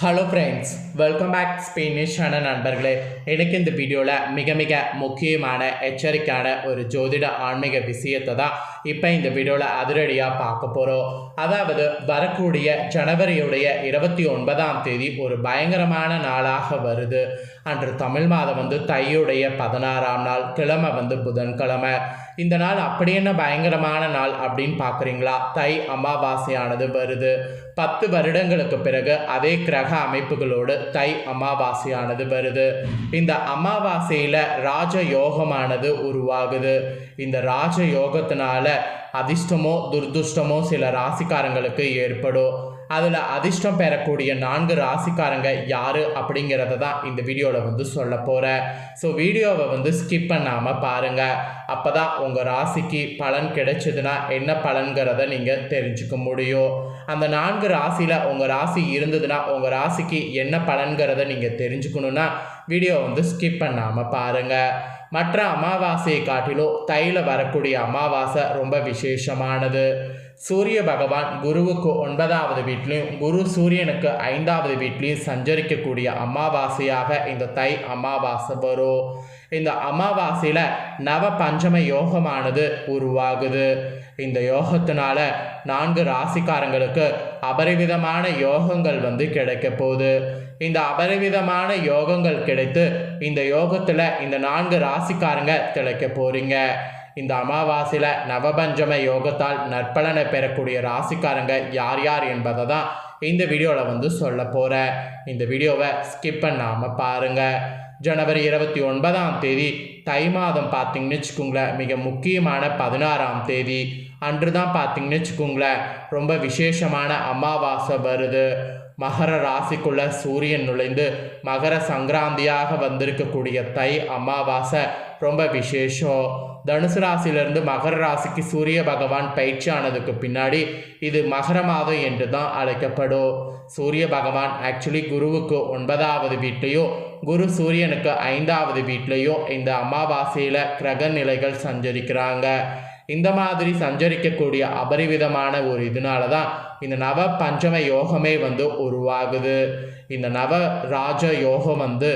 Hello friends welcome back ஸ்பெயினிஷான நண்பர்களே. எனக்கு இந்த வீடியோவில் மிக மிக முக்கியமான எச்சரிக்கையான ஒரு ஜோதிட ஆன்மீக விஷயத்தை தான் இப்போ இந்த வீடியோவில் அதிரடியாக பார்க்க போகிறோம் அதாவது வரக்கூடிய ஜனவரியுடைய இருபத்தி ஒன்பதாம் தேதி ஒரு பயங்கரமான நாளாக வருது. அன்று தமிழ் மாதம் வந்து தையுடைய பதினாறாம் நாள் கிழமை வந்து புதன்கிழமை. இந்த நாள் அப்படி என்ன பயங்கரமான நாள் அப்படின்னு பார்க்குறீங்களா? தை அமாவாசையானது வருது. பத்து வருடங்களுக்கு பிறகு அதே கிரக அமைப்புகளோடு தை அமாவாசையானது வருது. இந்த அமாவாசையில் ராஜ யோகமானது உருவாகுது. இந்த ராஜ யோகத்தினால அதிர்ஷ்டமோ துர்துஷ்டமோ சில ராசிக்காரங்களுக்கு ஏற்படும். அதில் அதிர்ஷ்டம் பெறக்கூடிய நான்கு ராசிக்காரங்க யார் அப்படிங்கிறத தான் இந்த வீடியோவில் வந்து சொல்ல போகிறேன் ஸோ வீடியோவை வந்து ஸ்கிப் பண்ணாமல் பாருங்கள் அப்போ தான் உங்கள் ராசிக்கு பலன் கிடைச்சதுன்னா என்ன பலன்கிறத நீங்கள் தெரிஞ்சுக்க முடியும். அந்த நான்கு ராசியில் உங்கள் ராசி இருந்ததுன்னா உங்கள் ராசிக்கு என்ன பலன்கிறத நீங்கள் தெரிஞ்சுக்கணுன்னா வீடியோ வந்து ஸ்கிப் பண்ணாமல் பாருங்கள் மற்ற அமாவாசையை காட்டிலும் தையில் வரக்கூடிய அமாவாசை ரொம்ப விசேஷமானது. சூரிய பகவான் குருவுக்கு ஒன்பதாவது வீட்லேயும் குரு சூரியனுக்கு ஐந்தாவது வீட்லேயும் சஞ்சரிக்கக்கூடிய அமாவாசையாக இந்த தை அமாவாசை வரும். இந்த அமாவாசையில் நவ பஞ்சம யோகமானது உருவாகுது. இந்த யோகத்தினால நான்கு ராசிக்காரங்களுக்கு அபரிவிதமான யோகங்கள் வந்து கிடைக்க போகுது. இந்த அபரிவிதமான யோகங்கள் கிடைத்து இந்த யோகத்தில் இந்த நான்கு ராசிக்காரங்க திளைக்க போகிறீங்க இந்த அமாவாசையில் நவபஞ்சம யோகத்தால் நற்பலனை பெறக்கூடிய ராசிக்காரங்க யார் யார் என்பதை தான் இந்த வீடியோவில் வந்து சொல்ல போகிறேன் இந்த வீடியோவை ஸ்கிப் பண்ணாமல் பாருங்கள் ஜனவரி இருபத்தி ஒன்பதாம் தேதி தை மாதம் பார்த்தீங்கன்னு வச்சுக்கோங்களேன் மிக முக்கியமான பதினாறாம் தேதி. அன்று தான் பார்த்தீங்கன்னு வச்சுக்கோங்களேன் ரொம்ப விசேஷமான அமாவாசை வருது. மகர ராசிக்குள்ள சூரியன் நுழைந்து மகர சங்கராந்தியாக வந்திருக்கக்கூடிய தை அமாவாசை ரொம்ப விசேஷம். தனுசு ராசியிலிருந்து மகர ராசிக்கு சூரிய பகவான் பயிற்சி ஆனதுக்கு பின்னாடி இது மகர மாதம் என்று தான் அழைக்கப்படும். சூரிய பகவான் ஆக்சுவலி குருவுக்கு ஒன்பதாவது வீட்லேயோ குரு சூரியனுக்கு ஐந்தாவது வீட்லேயோ இந்த அமாவாசையில் கிரக நிலைகள் சஞ்சரிக்கிறாங்க. இந்த மாதிரி சஞ்சரிக்கக்கூடிய அபரிவிதமான ஒரு இதனால தான் இந்த நவ பஞ்சம யோகமே வந்து உருவாகுது. இந்த நவ ராஜ யோகம் வந்து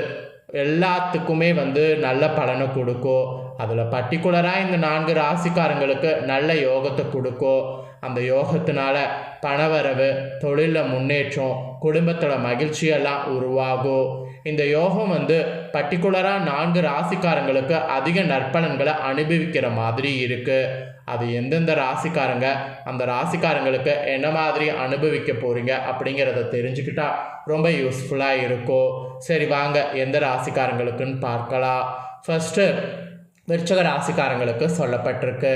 எல்லாத்துக்குமே வந்து நல்ல பலனை கொடுக்கும். அதில் பர்டிகுலராக இந்த நான்கு ராசிக்காரங்களுக்கு நல்ல யோகத்தை கொடுக்கும் அந்த யோகத்தினால பணவரவு தொழிலில் முன்னேற்றம் குடும்பத்தில் மகிழ்ச்சியெல்லாம் உருவாகும் இந்த யோகம் வந்து பர்டிகுலராக நான்கு ராசிக்காரங்களுக்கு அதிக நற்பலன்களை அனுபவிக்கிற மாதிரி இருக்குது அது எந்தெந்த ராசிக்காரங்க அந்த ராசிக்காரங்களுக்கு என்ன மாதிரி அனுபவிக்க போகிறீங்க அப்படிங்கிறத தெரிஞ்சுக்கிட்டா ரொம்ப யூஸ்ஃபுல்லாக இருக்கும் சரி வாங்க எந்த ராசிக்காரங்களுக்குன்னு பார்க்கலாம். ஃபஸ்ட்டு விருச்சக ராசிக்காரங்களுக்கு சொல்லப்பட்டிருக்கு.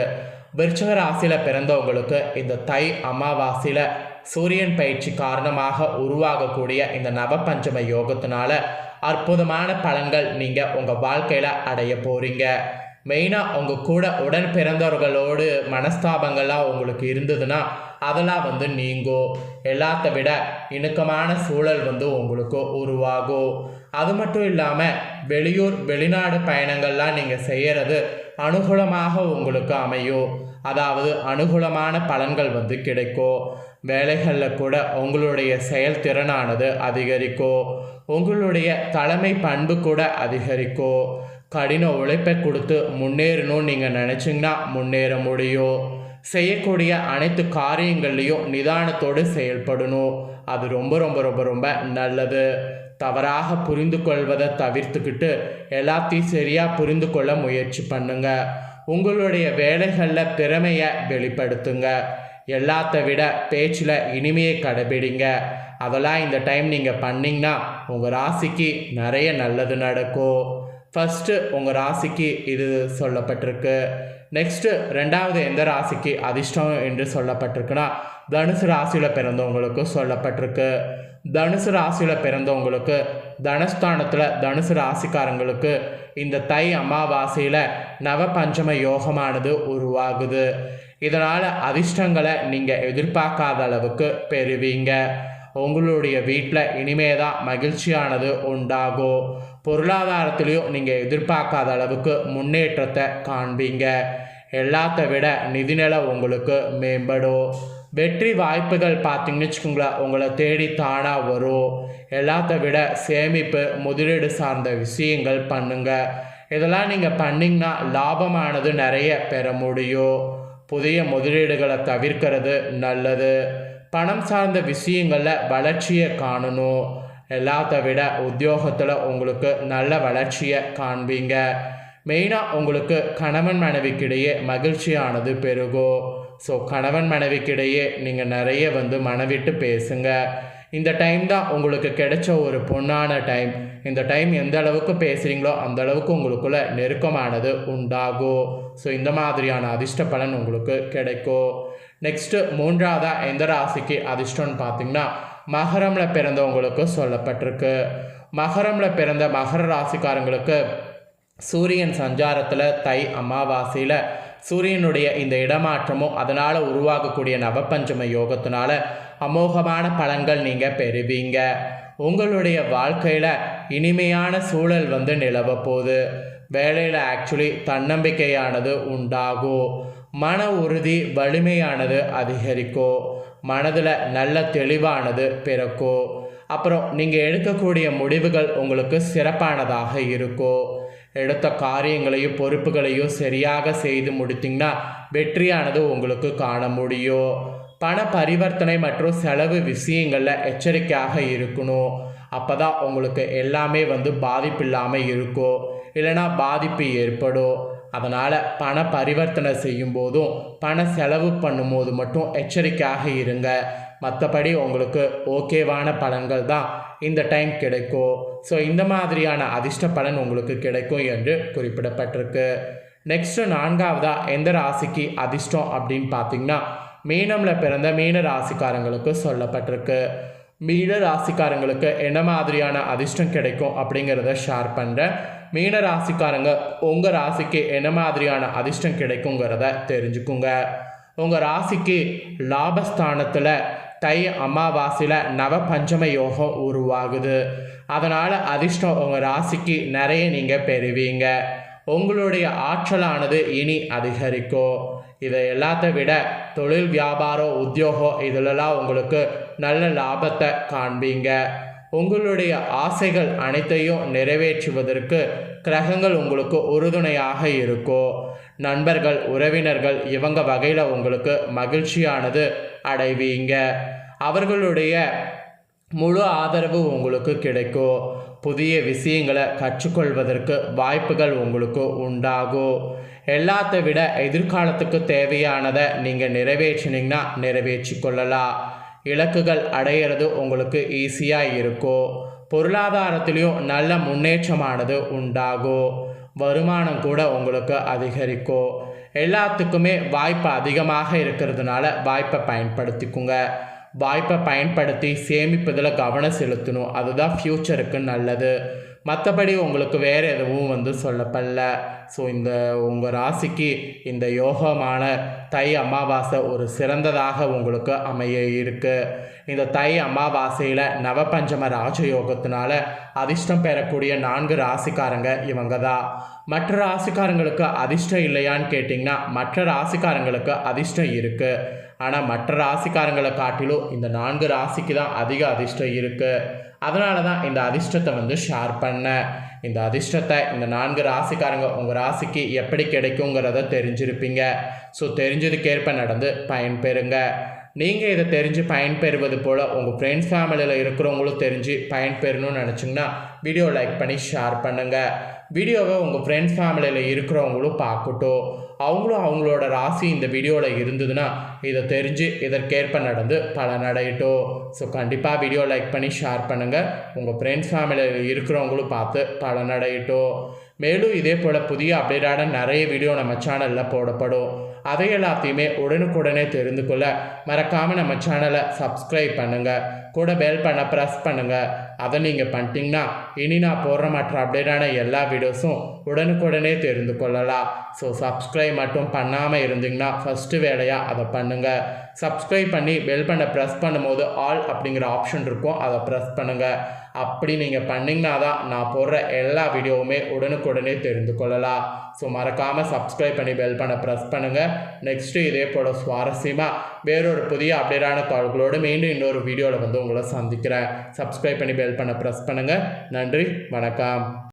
விருச்சக ராசியில் பிறந்தவங்களுக்கு இந்த தை அமாவாசையில் சூரியன் பயிற்சி காரணமாக உருவாகக்கூடிய இந்த நவபஞ்சம யோகத்தினால அற்புதமான பலன்கள் நீங்கள் உங்கள் வாழ்க்கையில் அடைய போகிறீங்க மெயினாக உங்கள் கூட உடன் பிறந்தவர்களோடு மனஸ்தாபங்கள்லாம் உங்களுக்கு இருந்ததுன்னா அதெல்லாம் வந்து நீங்கும் எல்லாத்த விட இணக்கமான சூழல் வந்து உங்களுக்கு உருவாகும் அது மட்டும் இல்லாமல் வெளியூர் வெளிநாடு பயணங்கள்லாம் நீங்கள் செய்கிறது அனுகூலமாக உங்களுக்கு அமையும். அதாவது அனுகூலமான பலன்கள் வந்து கிடைக்கும். வேலைகளில் கூட உங்களுடைய செயல்திறனானது அதிகரிக்கும். உங்களுடைய தலைமை பண்பு கூட அதிகரிக்கும். கடின உழைப்பை கொடுத்து முன்னேறணும்னு நீங்கள் நினச்சிங்கன்னா முன்னேற முடியும். செய்யக்கூடிய அனைத்து காரியங்கள்லேயும் நிதானத்தோடு செயல்படணும். அது ரொம்ப ரொம்ப ரொம்ப ரொம்ப நல்லது. தவறாக புரிந்து கொள்வதை தவிர்த்துக்கிட்டு எல்லாத்தையும் சரியாக புரிந்து கொள்ள முயற்சி பண்ணுங்க. உங்களுடைய வேலைகளில் திறமையை வெளிப்படுத்துங்க. எல்லாத்த விட பேச்சில் இனிமையை கடைபிடிங்க. அதெல்லாம் இந்த டைம் நீங்கள் பண்ணிங்கன்னா உங்கள் ராசிக்கு நிறைய நல்லது நடக்கும். ஃபஸ்ட்டு உங்கள் ராசிக்கு இது சொல்லப்பட்டிருக்கு. நெக்ஸ்ட்டு ரெண்டாவது எந்த ராசிக்கு அதிர்ஷ்டம் என்று சொல்லப்பட்டிருக்குன்னா தனுசு ராசியில் பிறந்தவங்களுக்கு சொல்லப்பட்டிருக்கு. தனுசு ராசியில் பிறந்தவங்களுக்கு தனஸ்தானத்தில் தனுசு ராசிக்காரங்களுக்கு இந்த தை அமாவாசையில் நவபஞ்சம யோகமானது உருவாகுது. இதனால் அதிர்ஷ்டங்களை நீங்கள் எதிர்பார்க்காத அளவுக்கு பெறுவீங்க. உங்களுடைய வீட்டில் இனிமே தான் மகிழ்ச்சியானது உண்டாகும் பொருளாதாரத்திலையும் நீங்கள் எதிர்பார்க்காத அளவுக்கு முன்னேற்றத்தை காண்பீங்க. எல்லாத்த விட நிதிநிலை உங்களுக்கு மேம்படும் வெற்றி வாய்ப்புகள் பார்த்தீங்கன்னு வச்சுக்கோங்களேன் உங்களை தேடி தானாக வரும் எல்லாத்த விட சேமிப்பு முதலீடு சார்ந்த விஷயங்கள் பண்ணுங்க. இதெல்லாம் நீங்கள் பண்ணிங்கன்னா லாபமானது நிறைய பெற முடியும். புதிய முதலீடுகளை தவிர்க்கிறது நல்லது. பணம் சார்ந்த விஷயங்களில் வளர்ச்சியை காணணும். எல்லாத்த விட உத்தியோகத்தில் உங்களுக்கு நல்ல வளர்ச்சியை காண்பீங்க. மெயினாக உங்களுக்கு கணவன் மனைவிக்கிடையே மகிழ்ச்சியானது பெருகும். ஸோ கணவன் மனைவிக்கிடையே நீங்கள் நிறைய வந்து மனவிட்டு பேசுங்க. இந்த டைம் தான் உங்களுக்கு கிடைச்ச ஒரு பொண்ணான டைம் இந்த டைம் எந்த அளவுக்கு பேசுகிறீங்களோ அந்த அளவுக்கு உங்களுக்குள்ள நெருக்கமானது உண்டாகும் ஸோ இந்த மாதிரியான அதிர்ஷ்ட பலன் உங்களுக்கு கிடைக்கும் நெக்ஸ்ட்டு மூன்றாவதாக எந்த ராசிக்கு அதிர்ஷ்டம்னு பார்த்தீங்கன்னா மகரமில் பிறந்தவங்களுக்கு சொல்லப்பட்டிருக்கு. மகரமில் பிறந்த மகர ராசிக்காரங்களுக்கு சூரியன் சஞ்சாரத்தில் தை அமாவாசையில் சூரியனுடைய இந்த இடமாற்றமும் அதனால் உருவாகக்கூடிய நவப்பஞ்சம யோகத்தினால அமோகமான பலன்கள் நீங்கள் பெறுவீங்க. உங்களுடைய வாழ்க்கையில் இனிமையான சூழல் வந்து நிலவ போகுது. வேலையில் ஆக்சுவலி தன்னம்பிக்கையானது உண்டாகும். மன உறுதி வலிமையானது அதிகரிக்கும். மனதில் நல்ல தெளிவானது பிறக்கும். அப்புறம் நீங்கள் எடுக்கக்கூடிய முடிவுகள் உங்களுக்கு சிறப்பானதாக இருக்கும். எடுத்த காரியங்களையும் பொறுப்புகளையும் சரியாக செய்து முடித்தீங்கன்னா வெற்றியானது உங்களுக்கு காண முடியும். பண பரிவர்த்தனை மற்றும் செலவு விஷயங்களில் எச்சரிக்கையாக இருக்கணும். அப்போ தான் உங்களுக்கு எல்லாமே வந்து பாதிப்பு இல்லாமல் இருக்கும் இல்லைனா பாதிப்பு ஏற்படும் அதனால் பண பரிவர்த்தனை செய்யும் போதும் பண செலவு பண்ணும்போது மட்டும் எச்சரிக்கையாக இருங்க. மற்றபடி உங்களுக்கு ஓகேவான பலன்கள் தான் இந்த டைம் கிடைக்கும் ஸோ இந்த மாதிரியான அதிர்ஷ்ட பலன் உங்களுக்கு கிடைக்கும் என்று குறிப்பிடப்பட்டிருக்கு. நெக்ஸ்ட்டு நான்காவதாக எந்த ராசிக்கு அதிர்ஷ்டம் அப்படின்னு பார்த்தீங்கன்னா மீனமில் பிறந்த மீன ராசிக்காரங்களுக்கு சொல்லப்பட்டிருக்கு. மீன ராசிக்காரங்களுக்கு என்ன மாதிரியான அதிர்ஷ்டம் கிடைக்கும் அப்படிங்கிறத ஷேர் பண்ணுறேன் மீன ராசிக்காரங்க உங்கள் ராசிக்கு என்ன மாதிரியான அதிர்ஷ்டம் கிடைக்குங்கிறத தெரிஞ்சுக்குங்க. உங்கள் ராசிக்கு லாபஸ்தானத்தில் தை அமாவாசையில் நவ பஞ்சம யோகம் உருவாகுது. அதனால் அதிர்ஷ்டம் உங்கள் ராசிக்கு நிறைய நீங்கள் பெறுவீங்க. உங்களுடைய ஆற்றலானது இனி அதிகரிக்கும். இதை எல்லாத்த விட தொழில் வியாபாரம் உத்தியோகம் இதிலெல்லாம் உங்களுக்கு நல்ல லாபத்தை காண்பீங்க. உங்களுடைய ஆசைகள் அனைத்தையும் நிறைவேற்றுவதற்கு கிரகங்கள் உங்களுக்கு உறுதுணையாக இருக்கும் நண்பர்கள் உறவினர்கள் இவங்க வகையில் உங்களுக்கு மகிழ்ச்சியானது அடைவீங்க. அவர்களுடைய முழு ஆதரவு உங்களுக்கு கிடைக்கும். புதிய விஷயங்களை கற்றுக்கொள்வதற்கு வாய்ப்புகள் உங்களுக்கு உண்டாகும் எல்லாத்த விட எதிர்காலத்துக்கு தேவையானதை நீங்கள் நிறைவேற்றினீங்கன்னா நிறைவேற்றி கொள்ளலாம். இலக்குகள் அடையிறது உங்களுக்கு ஈஸியாக இருக்கும் பொருளாதாரத்திலையும் நல்ல முன்னேற்றமானது உண்டாகும் வருமானம் கூட உங்களுக்கு அதிகரிக்கும் எல்லாத்துக்குமே வாய்ப்பு அதிகமாக இருக்கிறதுனால வாய்ப்பை பயன்படுத்திக்குங்க. வாய்ப்பை பயன்படுத்தி சேமிப்பதில் கவனம் செலுத்தணும். அதுதான் ஃப்யூச்சருக்கு நல்லது. மற்றபடி உங்களுக்கு வேறு எதுவும் வந்து சொல்லப்படல. ஸோ இந்த உங்கள் ராசிக்கு இந்த யோகமான தை அமாவாசை ஒரு சிறந்ததாக உங்களுக்கு அமைய இருக்குது இந்த தை அமாவாசையில் நவபஞ்சம ராஜயோகத்தினால அதிர்ஷ்டம் பெறக்கூடிய நான்கு ராசிக்காரங்க இவங்க தான் மற்ற ராசிக்காரங்களுக்கு அதிர்ஷ்டம் இல்லையான்னு கேட்டிங்கன்னா மற்ற ராசிக்காரங்களுக்கு அதிர்ஷ்டம் இருக்குது ஆனால் மற்ற ராசிக்காரங்களை காட்டிலும் இந்த நான்கு ராசிக்கு தான் அதிக அதிர்ஷ்டம் இருக்குது அதனால தான் இந்த அதிர்ஷ்டத்தை வந்து ஷேர் பண்ணேன் இந்த அதிர்ஷ்டத்தை இந்த நான்கு ராசிக்காரங்க உங்கள் ராசிக்கு எப்படி கிடைக்குங்கிறத தெரிஞ்சிருப்பீங்க. ஸோ தெரிஞ்சதுக்கேற்ப நடந்து பயன்பெறுங்க. நீங்கள் இதை தெரிஞ்சு பயன்பெறுவது போல் உங்கள் ஃப்ரெண்ட்ஸ் ஃபேமிலியில் இருக்கிறவங்களும் தெரிஞ்சு பயன்பெறணும்னு நினச்சிங்கன்னா வீடியோ லைக் பண்ணி ஷேர் பண்ணுங்கள் வீடியோவை உங்கள் ஃப்ரெண்ட்ஸ் ஃபேமிலியில் இருக்கிறவங்களும் பார்க்கட்டும். அவங்களும் அவங்களோட ராசி இந்த வீடியோவில் இருந்ததுன்னா இதை தெரிஞ்சு இதற்கேற்ப நடந்து பலனடையட்டும் ஸோ கண்டிப்பாக வீடியோ லைக் பண்ணி ஷேர் பண்ணுங்கள் உங்கள் ஃப்ரெண்ட்ஸ் ஃபேமிலியில் இருக்கிறவங்களும் பார்த்து பலனடையட்டும் மேலும் இதே போல் புதிய அப்டேட்டான நிறைய வீடியோ நம்ம சேனலில் போடப்படும். அதை எல்லாத்தையுமே உடனுக்குடனே தெரிந்து கொள்ள மறக்காமல் நம்ம சேனலை சப்ஸ்கிரைப் பண்ணுங்கள் கூட பெல் பண்ண ப்ரெஸ் பண்ணுங்கள் அதை நீங்கள் பண்ணிட்டீங்கன்னா இனி நான் போடுற மற்ற அப்டேட்டான எல்லா வீடியோஸும் உடனுக்குடனே தெரிந்து கொள்ளலாம். ஸோ சப்ஸ்கிரைப் மட்டும் பண்ணாமல் இருந்தீங்கன்னா ஃபஸ்ட்டு வேலையாக அதை பண்ணுங்கள் சப்ஸ்கிரைப் பண்ணி பெல் பண்ண ப்ரெஸ் பண்ணும்போது ஆல் அப்படிங்கிற ஆப்ஷன் இருக்கும். அதை ப்ரெஸ் பண்ணுங்கள் அப்படி நீங்கள் பண்ணிங்கன்னா தான் நான் போடுற எல்லா வீடியோவுமே உடனுக்குடனே தெரிந்து கொள்ளலாம். ஸோ மறக்காமல் சப்ஸ்கிரைப் பண்ணி பெல் பண்ண ப்ரெஸ் பண்ணுங்கள் நெக்ஸ்ட்டு இதே போல் சுவாரஸ்யமாக வேறொரு புதிய அப்டேட்டான தாள்களோடு மீண்டும் இன்னொரு வீடியோவில் வந்து உங்களை சந்திக்கிறேன். சப்ஸ்கிரைப் பண்ணி பெல் பண்ண ப்ரெஸ் பண்ணுங்கள் நன்றி வணக்கம்.